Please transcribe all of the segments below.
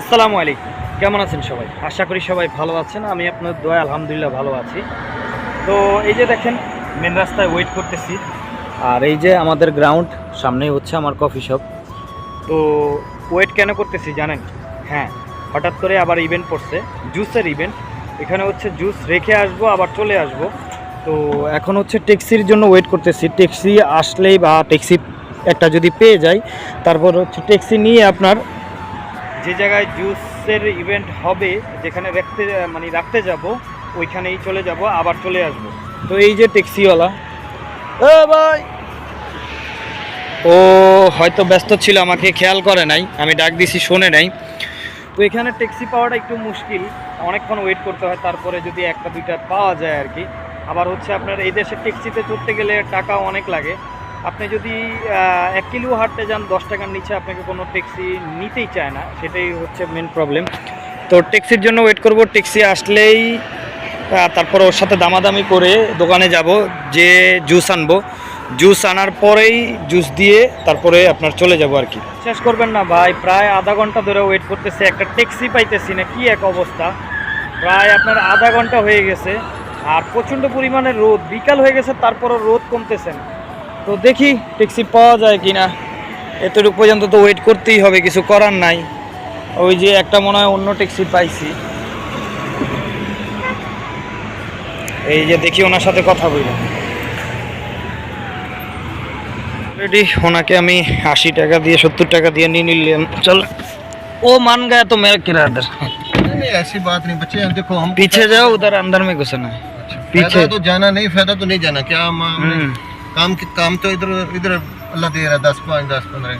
আসসালামু আলাইকুম। কেমন আছেন সবাই? আশা করি সবাই ভালো আছেন। আমি আপনার দোয়া আলহামদুলিল্লাহ ভালো আছি। তো এই যে দেখেন মেন রাস্তায় ওয়েট করতেছি। আর এই যে আমাদের গ্রাউন্ড সামনেই হচ্ছে আমার কফি শপ তো ওয়েট কেন করতেছি জানেন? হ্যাঁ হঠাৎ করে আবার ইভেন্ট পড়ছে। জুসের ইভেন্ট এখানে হচ্ছে জুস রেখে আসব, আবার চলে আসব। তো এখন হচ্ছে ট্যাক্সির জন্য ওয়েট করতেছি। ট্যাক্সি আসলেই বা ট্যাক্সি একটা যদি পেয়ে যাই, তারপর হচ্ছে ট্যাক্সি নিয়ে আপনার যে জায়গায় জুসের ইভেন্ট হবে, যেখানে রাখতে মানে রাখতে যাব, ওইখানেই চলে যাব, আবার চলে আসব। তো এই যে ট্যাক্সিওয়ালা। ও ভাই! ও হয়তো ব্যস্ত ছিল, আমাকে খেয়াল করে নাই, আমি ডাক দিছি, শোনে নাই। তো এখানে ট্যাক্সি পাওয়াটা একটু মুশকিল, অনেকক্ষণ ওয়েট করতে হয়, তারপরে যদি একটা, দুইটা পাওয়া যায় আর কি। আবার হচ্ছে আপনার এই দেশে ট্যাক্সিতে চড়তে গেলে টাকা অনেক লাগে। আপনি যদি এক কিলো হাঁটতে যান, দশ টাকার নিচে আপনাকে কোনো ট্যাক্সি নিতেই চায় না। সেটাই হচ্ছে মেন প্রবলেম তো ট্যাক্সির জন্য ওয়েট করব। ট্যাক্সি আসলেই তারপর ওর সাথে দামাদামি করে দোকানে যাব, যে জুস আনব। জুস আনার পরেই জুস দিয়ে তারপরে আপনার চলে যাব আর কি। শেষ করবেন না ভাই, প্রায় আধা ঘণ্টা ধরে ওয়েট করতেছে। একটা ট্যাক্সি পাইতেছি না, কি এক অবস্থা। প্রায় আপনার আধা ঘণ্টা হয়ে গেছে। আর প্রচণ্ড পরিমাণে রোদ। বিকাল হয়ে গেছে, তারপরও রোদ কমতেছে না। তো দেখি ট্যাক্সি পাওয়া যায় কি না এতটুকু পর্যন্ত তো ওয়েট করতেই হবে কিছু করার নাই ওই যে একটা মনে হয় অন্য ট্যাক্সি পাইছি এই যে দেখি ওনার সাথে কথা বলি অলরেডি ওনাকে আমি আশি টাকা দিয়ে সত্তর টাকা দিয়ে নিয়ে নিলাম চল ও মান গায়া তো মেরে কিরা इधर नहीं नहीं, ऐसी बात नहीं बच्चे देखो हम पीछे जाओ उधर अंदर में घुसना है पीछे पीछे तो जाना नहीं फायदा तो नहीं जाना क्या हम हमने हम्म। काम की काम तो इधर इधर अल्लाह दे रहा है दस पाँच दस पंद्रह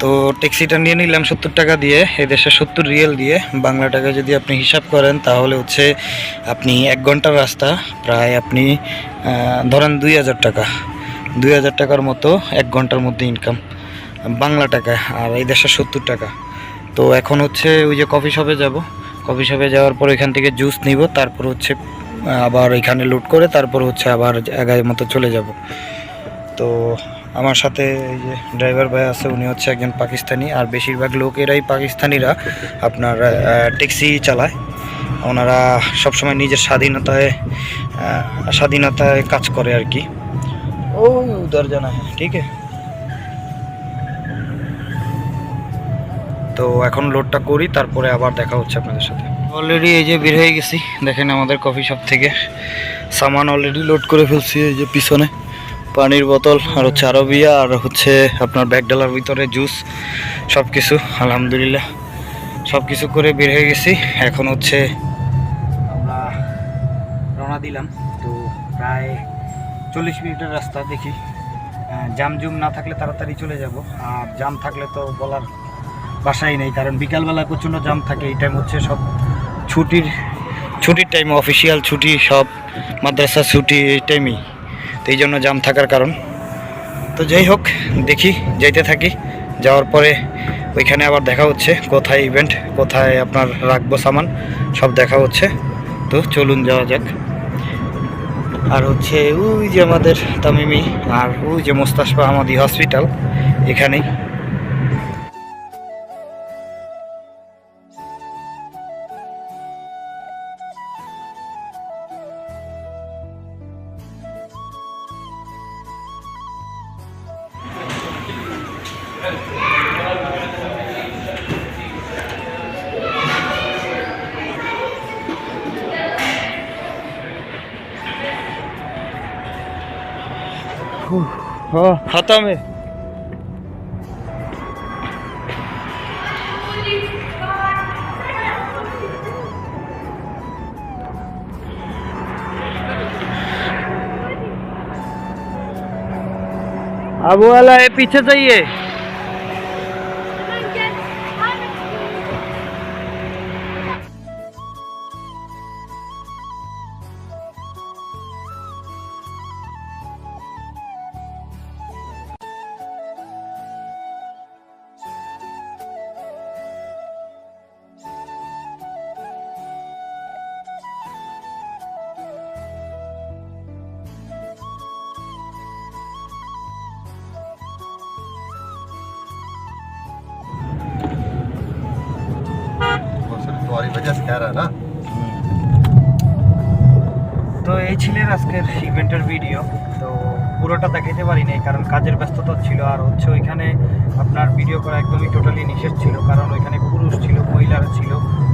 তো ট্যাক্সিটা নিয়ে নিলাম সত্তর টাকা দিয়ে এদেশে সত্তর রিয়েল দিয়ে বাংলা টাকা যদি আপনি হিসাব করেন তাহলে হচ্ছে আপনি এক ঘন্টার রাস্তা প্রায় আপনি আহ, ধরেন দুই হাজার টাকা দুই হাজার টাকার মতো এক ঘন্টার মধ্যে ইনকাম বাংলা টাকা আর এই দেশে সত্তর টাকা তো এখন হচ্ছে ওই যে কফি শপে যাব কফি শপে যাওয়ার পর এখান থেকে জুস নিব তারপর হচ্ছে আহ, আবার এখানে লুট করে তারপর হচ্ছে আবার জায়গায় মতো চলে যাব। তো আমার সাথে এই যে ড্রাইভার ভাই আছে, উনি হচ্ছে একজন পাকিস্তানি আর বেশিরভাগ লোকেরাই পাকিস্তানিরা আপনার ট্যাক্সি চালায়। ওনারা সবসময় নিজের স্বাধীনতায় স্বাধীনতায় কাজ করে আর কি। ও উদার জানা হ্যাঁ ঠিক তো এখন লোডটা করি, তারপরে আবার দেখা হচ্ছে আপনাদের সাথে। অলরেডি এই যে বের হয়ে গেছি। দেখেন আমাদের কফি শপ থেকে সামান অলরেডি লোড করে ফেলছি, এই যে পিছনে। পানির বোতল, আর হচ্ছে আরবিয়া আর হচ্ছে আপনার ব্যাগ ডালার ভিতরে জুস সব কিছু আলহামদুলিল্লাহ। সব কিছু করে বের হয়ে গেছি। এখন হচ্ছে আমরা রওনা দিলাম। তো প্রায় চল্লিশ মিনিটের রাস্তা দেখি। জাম জুম না থাকলে তাড়াতাড়ি চলে যাব। আর জাম থাকলে তো বলার বাসাই নেই, কারণ বিকালবেলা প্রচণ্ড জাম থাকে, এই টাইম হচ্ছে সব ছুটির ছুটির টাইম অফিসিয়াল ছুটি সব, মাদ্রাসা ছুটি এই টাইমই তো এই জন্য জাম থাকার কারণ। তো যাই হোক, দেখি, যাইতে থাকি। যাওয়ার পরে ওইখানে আবার দেখা হচ্ছে, কোথায় ইভেন্ট কোথায় আপনার রাখব সামান, সব দেখা হচ্ছে। তো চলুন যাওয়া যাক। আর হচ্ছে ওই যে আমাদের তামিমি, আর ওই যে মোস্তাসফা আমাদি হসপিটাল এখানেই। खत्म है अब वाला है पीछे चाहिए वजह से कह रहा है ना তো এই ছিলেন আজকের ইভেন্টের ভিডিও তো পুরোটা দেখাইতে পারি নাই কারণ কাজের ব্যস্ততা ছিল আর হচ্ছে ওইখানে আপনার ভিডিও করা একদমই টোটালি নিষেধ ছিল কারণ ওইখানে পুরুষ ছিল মহিলারা ছিল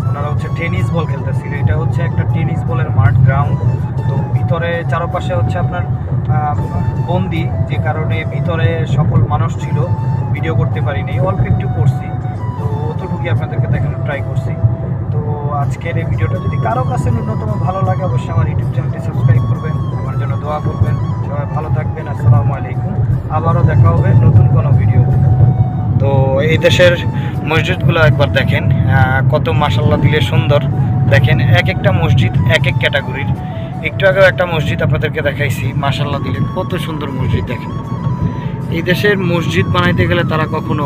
ওনারা হচ্ছে টেনিস বল খেলতেছিল এটা হচ্ছে একটা টেনিস বলের মাঠ গ্রাউন্ড তো ভিতরে চারপাশে হচ্ছে আপনার আহ, বন্দি যে কারণে ভিতরে সকল মানুষ ছিল ভিডিও করতে পারিনি অল্প একটু করছি তো অতটুকুই আপনাদেরকে দেখানোর ট্রাই করছি তো আজকের এই ভিডিওটা যদি কারও কাছে ন্যূনতম ভালো লাগে, অবশ্যই আমার ইউটিউব চ্যানেলটি সাবস্ক্রাইব করবেন, আমার জন্য দোয়া করবেন। সবাই ভালো থাকবেন, আসসালামু আলাইকুম। আবারও দেখা হবে নতুন কোনো ভিডিওতে। তো এই দেশের মসজিদগুলো একবার দেখেন কত মাসাল্লাহ দিলে সুন্দর। দেখেন, এক একটা মসজিদ, এক এক ক্যাটাগরির। একটু আগেও একটা মসজিদ আপনাদেরকে দেখাইছি মাসাল্লাহ দিলে কত সুন্দর মসজিদ দেখেন। এই দেশের মসজিদ বানাইতে গেলে তারা কখনো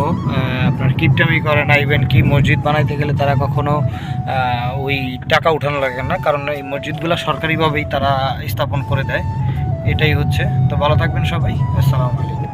আপনার কিপটামি করে না ইভেন কি মসজিদ বানাইতে গেলে তারা কখনো ওই টাকা উঠানো লাগে না, কারণ এই মসজিদগুলো সরকারিভাবেই তারা স্থাপন করে দেয়। এটাই হচ্ছে। তো ভালো থাকবেন সবাই। আসসালামু আলাইকুম।